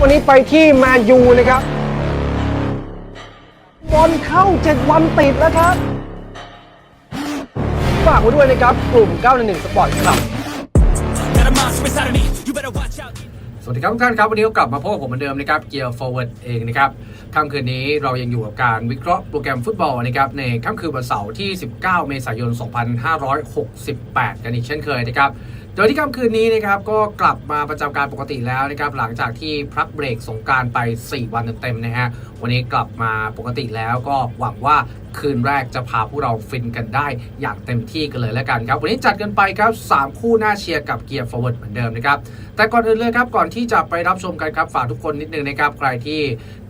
วันนี้ไปที่แมนยูนะครับ บอลเข้า7วันติดแล้วครับ ฝากไว้ด้วยนะครับ กลุ่ม 911สปอร์ตครับ สวัสดีครับทุกท่านครับ วันนี้ก็กลับมาพบกับผมเหมือนเดิมนะครับเกียร์ forward เองนะครับค่ำคืนนี้เรายังอยู่กับการวิเคราะห์โปรแกรมฟุตบอลนะครับในค่ำคืนวันเสาร์ที่ 19 เมษายน 2568 กันอีกเช่นเคยนะครับโดยที่ค่ำคืนนี้นะครับก็กลับมาประจำการปกติแล้วนะครับหลังจากที่พักเบรกสงการไป 4 วันเต็มๆนะฮะวันนี้กลับมาปกติแล้วก็หวังว่าคืนแรกจะพาพวกเราฟินกันได้อย่างเต็มที่กันเลยแล้วกันครับ วันนี้จัดกันไปครับ 3 คู่หน้าเชียร์กับเกียร์ forward เหมือนเดิมนะครับ แต่ก่อนอื่นเลยครับก่อนที่จะไปรับชมกันครับ ฝากทุกคนนิดนึงนะครับ ใครที่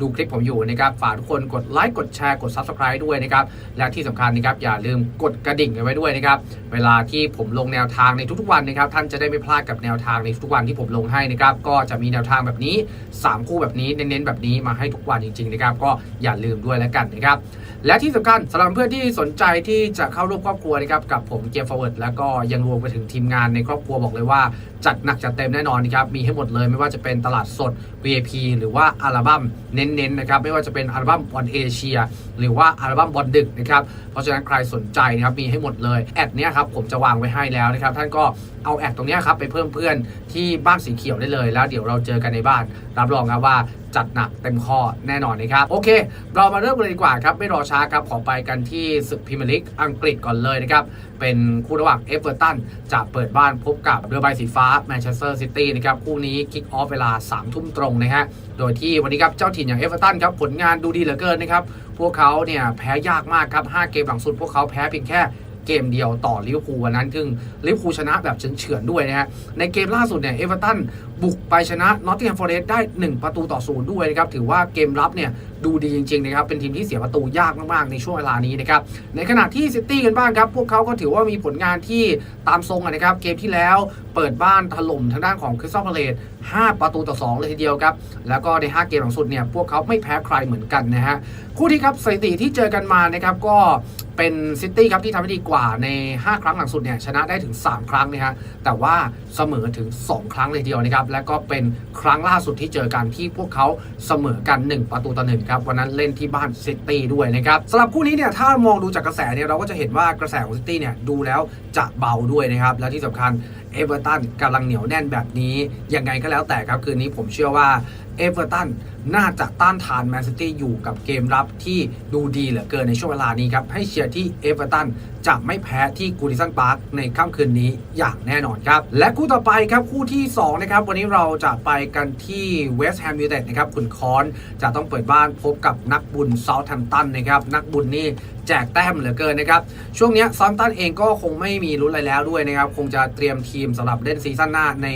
ดูคลิปผมอยู่นะครับ ฝากทุกคนกดไลค์กดแชร์กด Subscribe ด้วยนะครับ และที่สำคัญนะครับอย่าลืมกดกระดิ่งไว้ด้วยนะครับเวลาที่ผมลงแนวทางในทุกๆวันนะครับท่านจะได้ไม่พลาดกับแนวทางในทุกๆวันที่ผมลงให้นะครับก็จะมีแนวทางแบบนี้ 3 คู่แบบนี้เน้นๆแบบนี้มาให้ทุกวันจริงๆนะครับก็อย่าลืมด้วยแล้วกันนะครับและที่สำคัญสำหรับเพื่อนที่สนใจที่จะเข้าร่วมครอบครัวนะครับกับผมเกียร์ forward แล้วก็ยังรวมไปถึงทีมงานในครอบครัวบอกเลยว่า จัดหนักจัดเต็มแน่นอนนะครับมีให้หมดเลยไม่ว่าจะเป็นตลาดสด VIP หรือว่าอัลบั้มเน้นๆนะครับไม่ว่าจะเป็นอัลบั้มบอลเอเชียหรือว่าอัลบั้มบอลดึกนะครับเพราะฉะนั้นใครสนใจนะครับมีให้หมดเลยแอดเนี้ยครับผมจะวางไว้ให้แล้วนะครับท่านก็เอาแอดตรงเนี้ยครับไปเพิ่มเพื่อนที่บ้านสีเขียวได้เลยแล้ว เดี๋ยวเราเจอกันในบ้านรับรองครับว่าจัดหนักเต็มข้อแน่นอนนะครับ โอเค เรามาเริ่มเลยดีกว่าครับ ไม่รอช้าครับ ขอไปกันที่ศึกพรีเมียร์ลีกอังกฤษก่อนเลยนะครับ เป็นคู่ระหว่างเอเวอร์ตันจะเปิดบ้านพบกับเรือใบสีฟ้าแมนเชสเตอร์ซิตี้นะครับ คู่นี้คิกออฟเวลา 3 ทุ่มตรงนะฮะโดยที่วันนี้ครับเจ้าถิ่นอย่างเอเวอร์ตันครับผลงานดูดีเหลือเกินนะครับพวกเขาเนี่ยแพ้ยากมากครับ5เกมหลังสุดพวกเขาแพ้เพียงแค่ เกมเดียวต่อลิเวอร์พูลวันนั้นซึ่งลิเวอร์พูลชนะแบบเฉือนๆด้วยนะฮะในเกมล่าสุดเนี่ยเอเวอร์ตันบุกไปชนะนอตติงแฮมฟอร์เรสต์ได้ 1 ประตูต่อศูนย์ด้วยนะครับถือว่าเกมรับเนี่ยดูดีจริงๆนะครับเป็นทีมที่เสียประตูยากมากๆในช่วงเวลานี้นะครับในขณะที่ซิตี้กันบ้างครับพวกเขาก็ถือว่ามีผลงานที่ตามทรงนะครับเกมที่แล้วเปิดบ้านถล่มทางด้านของคริสตัลพาเลต5ประตูต่อ2เลยทีเดียวครับแล้วก็ใน 5 เกมหลังสุดเนี่ยพวกเขาไม่แพ้ใครเหมือนกันนะฮะคู่ที่ครับสถิติที่เจอกันมานะครับก็ เป็นซิตี้ครับที่ทำได้ดีกว่าใน 5 ครั้งหลังสุดเนี่ยชนะได้ถึง 3 ครั้งนะฮะแต่ว่าเสมอถึง 2 ครั้งเลยทีเดียวนะครับและก็เป็นครั้งล่าสุดที่เจอกันที่พวกเขาเสมอกัน 1 ประตูต่อหนึ่งครับวันนั้นเล่นที่บ้านซิตี้ด้วยนะครับสำหรับคู่นี้เนี่ยถ้ามองดูจากกระแสเนี่ยเราก็จะเห็นว่ากระแสของซิตี้เนี่ยดูแล้วจะเบาด้วยนะครับและที่สำคัญเอเวอร์ตันกำลังเหนียวแน่นแบบนี้ ยังไงก็แล้วแต่ครับ คืนนี้ผมเชื่อว่าเอเวอร์ตันน่าจะต้านทานแมนซิตี้อยู่กับเกมรับที่ดูดีเหลือเกินในช่วงเวลานี้ครับ ให้เชียร์ที่เอเวอร์ตันจะไม่แพ้ที่กูดิสันพาร์คในค่ำคืนนี้อย่างแน่นอนครับ และคู่ต่อไปครับคู่ที่สองนะครับ วันนี้เราจะไปกันที่เวสต์แฮมยูไนเต็ดนะครับขุนคอนจะต้องเปิดบ้านพบกับนักบุญเซาท์แฮมป์ตันนะครับนักบุญนี่แจกแต้มเหลือเกินนะครับ ช่วงนี้ซอนตันเองก็คงไม่มีลุ้นอะไรแล้วด้วยนะครับ คงจะเตรียมทีมสำหรับเล่นซีซั่นหน้าใน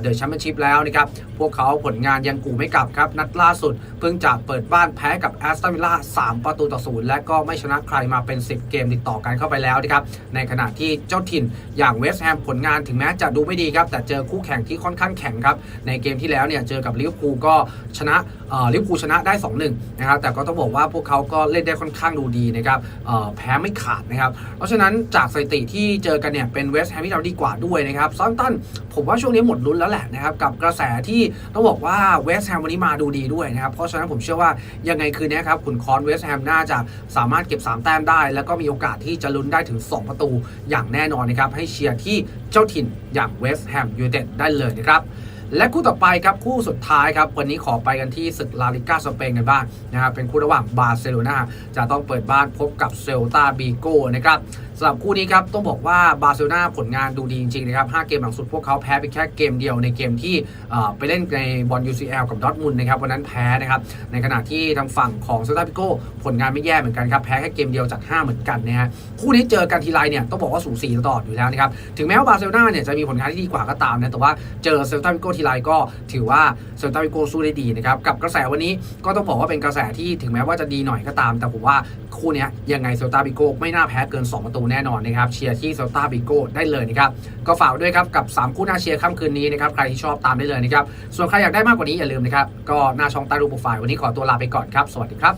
เดอะแชมเปี้ยนชิพแล้วนะครับ พวกเขาผลงานยังกูไม่กลับครับ นัดล่าสุด เพิ่งจะเปิดบ้านแพ้กับแอสตันวิลล่า3ประตูต่อศูนย์และก็ไม่ชนะใครมาเป็น 10 เกมติดต่อกันเข้าไปแล้วนะครับในขณะที่เจ้าถิ่นอย่างเวสต์แฮมผลงานถึงแม้จะดูไม่ดีครับแต่เจอคู่แข่งที่ค่อนข้างแข็งครับในเกมที่แล้วเนี่ยเจอกับลิเวอร์พูลก็ชนะลิเวอร์พูลชนะได้ 2-1 นะครับแต่ก็ต้องบอกว่าพวกเขาก็เล่นได้ค่อนข้างดูดีนะครับแพ้ไม่ขาดนะครับเพราะฉะนั้นจากสถิติที่เจอกันเนี่ยเป็นเวสต์แฮมที่ทำดีกว่าด้วยนะครับซอนตันผมว่าช่วงนี้หมดลุ้นแล้วแหละนะครับกับกระแสที่ต้องบอกว่าเวสต์แฮมวันนี้มาดูดีด้วยนะครับเพราะฉะนั้นผมเชื่อว่ายังไงคืนนี้ครับขุนคอนเวสต์แฮมน่าจะสามารถเก็บ 3 แต้มได้ แล้วก็มีโอกาสที่จะลุ้นได้ถึง 2 ประตูอย่างแน่นอนนะครับ ให้เชียร์ที่เจ้าถิ่นอย่างเวสต์แฮมยูไนเต็ดได้เลยนะครับและคู่ต่อไปครับคู่สุดท้ายครับวันนี้ขอไปกันที่ศึกลาลิก้าสเปนกันบ้างนะครับเป็นคู่ระหว่างบาร์เซโลนาจะต้องเปิดบ้านพบกับเซลตาบีโก้นะครับสำหรับคู่นี้ครับต้องบอกว่าบาร์เซโลนาผลงานดูดีจริงๆนะครับ5เกมหลังสุดพวกเขาแพ้ไปแค่เกมเดียวในเกมที่ไปเล่นในบอล UCL กับดอทมุนนะครับวันนั้นแพ้นะครับในขณะที่ทางฝั่งของเซลตาบิโกผลงานไม่แย่เหมือนกันครับแพ้แค่เกมเดียวจาก 5 เหมือนกันนะฮะคู่นี้เจอกันทีไรเนี่ยต้องบอกว่าสูสีตลอดอยู่แล้วนะครับถึงแม้ว่าบาร์เซโลนาเนี่ยจะมีผลงานที่ดีกว่าก็ตามนะแต่ว่าเจอเซลตาบิโกทีไรก็ถือว่าเซลตาบิโกสู้ได้ดีนะครับกับกระแสวันนี้ก็ต้องบอกว่าเป็นกระแสที่ถึงแม้ว่าจะดีหน่อยก็ตาม แต่ผมว่าคู่นี้ยังไงเซลตาบิโกไม่น่าแพ้เกิน 2 ประตูแน่นอนนะครับเชียร์ที่เซลตาบิโก้ได้เลยนะครับก็ฝากด้วยครับกับ 3 คู่หน้าเชียร์ค่ำคืนนี้นะครับใครที่ชอบตามได้เลยนะครับส่วนใครอยากได้มากกว่านี้อย่าลืมนะครับก็หน้าช่องใต้รูปโปรไฟล์วันนี้ขอตัวลาไปก่อนครับ สวัสดีครับ